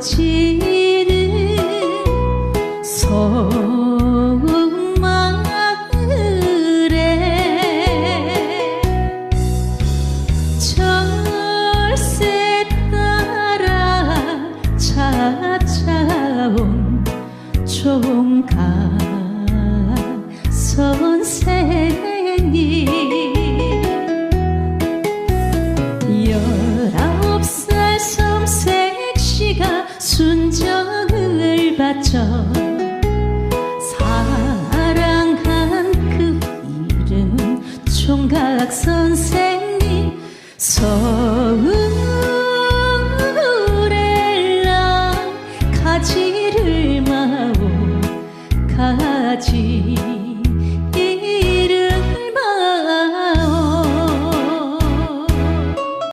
지는 속마을에 철새 따라 찾아온 선생님 다쳐 사랑한 그 이름은 총각 선생님 서울에라 가지를 마오 가지.